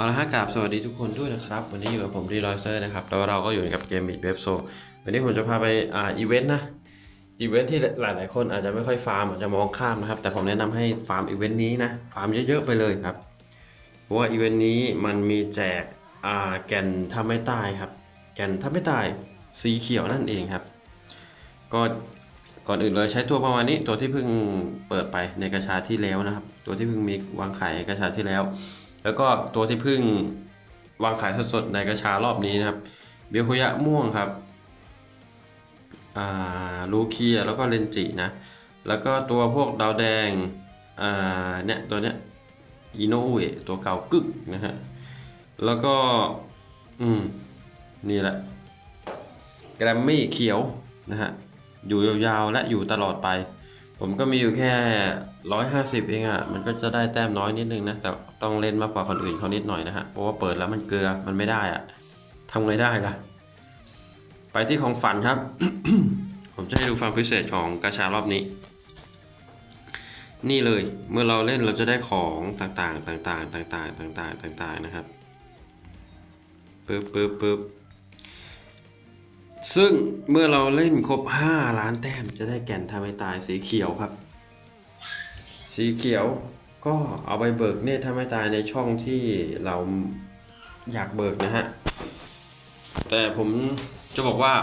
เอาละฮะกราบสวัสดีทุกคนด้วยนะครับ วันนี้อยู่กับผมรีลอยเซอร์นะครับ แล้วเราก็อยู่กับเกมบิดเว็บโซวันนี้ผมจะพาไปอ่าอีเวนต์นะอีเวนต์ที่หลาย ๆ คนอาจจะไม่ค่อยฟาร์มอาจจะมองข้ามนะครับ แต่ผมแนะนำให้ฟาร์มอีเวนต์นี้นะฟาร์มเยอะๆไปเลยครับเพราะว่าอีเวนต์นี้มันมีแจกอ่าแก่นทำไม่ตายครับแก่นทำไม่ตายสีเขียวนั่นเองครับ ก็ก่อนอื่นเลยใช้ตัวประมาณนี้ตัวที่เพิ่งเปิดไปในกระชาที่แล้วนะครับ ตัวที่เพิ่งมีวางขายในกระชาที่แล้ว แล้วก็ตัวที่เพิ่งวางขายสดๆในกระชารอบนี้นะครับเบียคุยะม่วงครับอ่าลูเคียแล้วก็เลนจินะ แล้วก็ตัวพวกดาวแดงอ่าเนี่ยตัวเนี้ยอิโนเอะตัวเก่ากึกนะฮะ แล้วก็ อืม นี่แหละ แกรมมี่เขียวนะฮะ อยู่ยาวๆและอยู่ตลอดไป ผมก็มีอยู่แค่ร้อยห้าสิบเองอะ่ะ มันก็จะได้แต้มน้อยนิดนึงนะ แต่ต้องเล่นมากกว่าคนอื่นเขานิดหน่อยนะฮะ เพราะว่าเปิดแล้วมันเกลือ มันไม่ได้อะ่ะทำไงได้ล่ะ ไปที่ของฝันครับ ผมจะให้ดูความพิเศษของกาชารอบนี้ นี่เลย เมื่อเราเล่นเราจะได้ของต่างๆ ต่างๆ ต่างๆ ต่างๆ ต่างๆ นะครับปึ๊บปึ๊บปึ๊บ ซึ่งเมื่อเราเล่นครบ 5 ล้านแต้มจะได้แก่นทำให้ตายสีเขียวครับ สีเขียวก็เอาไปเบิกเนตทำให้ตายในช่องที่เราอยากเบิกนะฮะ แต่ผมจะบอกว่า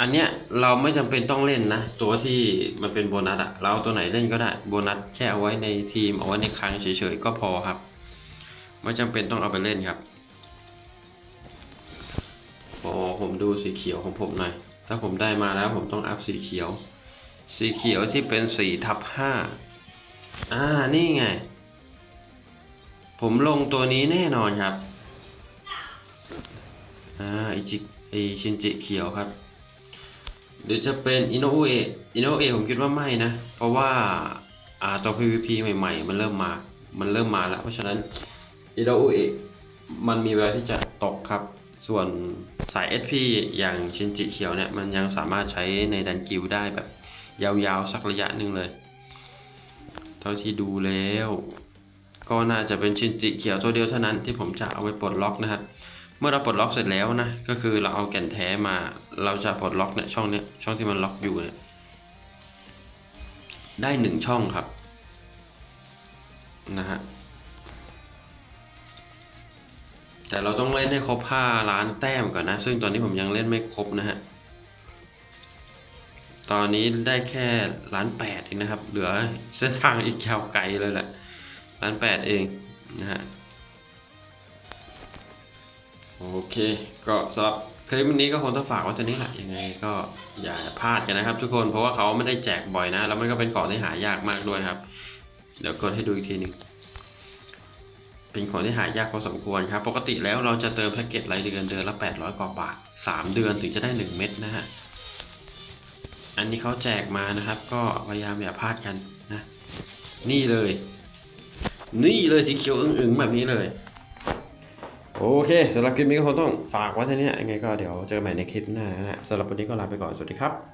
อันเนี้ยเราไม่จำเป็นต้องเล่นนะ ตัวที่มันเป็นโบนัสอะเราเอาตัวไหนเล่นก็ได้โบนัสแค่เอาไว้ในทีมเอาไว้ในคลังเฉยๆก็พอครับ ไม่จำเป็นต้องเอาไปเล่นครับ อผมดูสีเขียวของผมหน่อย ถ้าผมได้มาแล้วผมต้องอัพสีเขียว สีเขียวที่เป็นสีทับห้าอ่า นี่ไง ผมลงตัวนี้แน่นอนครับ อ่าไอจิไอชินจิเขียวครับหรือจะเป็นอินโนเออินโนเอผมคิดว่าไม่นะ เพราะว่าอ่าตัว PVP ใหม่ ๆ มันเริ่มมา มันเริ่มมาแล้ว เพราะฉะนั้นอินโนเอมันมีแววที่จะตกครับ ส่วน สาย SP อย่างชินจิเขียวเนี่ยมันยังสามารถใช้ในดันกิลได้แบบยาวๆ สักระยะหนึ่งเลย เท่าที่ดูแล้ว ก็น่าจะเป็นชินจิเขียวตัวเดียวเท่านั้นที่ผมจะเอาไปปลดล็อกนะครับเมื่อเราปลดล็อกเสร็จแล้วนะก็คือเราเอาแก่นแท้มาเราจะปลดล็อกเนี่ยช่องเนี้ยช่องที่มันล็อกอยู่เนี่ยได้หนึ่งช่องครับนะฮะ แต่เราต้องเล่นให้ครบ5ล้านแต้มก่อนนะ ซึ่งตอนนี้ผมยังเล่นไม่ครบนะฮะ ตอนนี้ได้แค่ล้านแปดเองนะครับ เหลือเส้นทางอีกยาวไกลเลยแหละล้านแปดเองนะฮะ โอเค ก็สำหรับคลิปนี้ก็คงต้องฝากไว้ตัวนี้แหละ ยังไงก็อย่าพลาดกันนะครับทุกคน เพราะว่าเขาไม่ได้แจกบ่อยนะ แล้วมันก็เป็นของที่หายากมากด้วยครับ เดี๋ยวกดให้ดูอีกทีหนึง เป็นของที่หายากพอสมควรครับ ปกติแล้วเราจะเติมแพ็กเกจรายเดือนเดือนละ 800 กว่าบาท 3 เดือนถึงจะได้ 1 เม็ดนะฮะ อันนี้เขาแจกมานะครับ ก็พยายามอย่าพลาดกันนะ นี่เลย นี่เลยสีเขียวอึ๋งๆแบบนี้เลย โอเคสำหรับคลิปนี้ก็คงต้องฝากไว้เท่านี้ยังไงก็เดี๋ยวเจอกันใหม่ในคลิปหน้านะสำหรับวันนี้ก็ลาไปก่อน สวัสดีครับ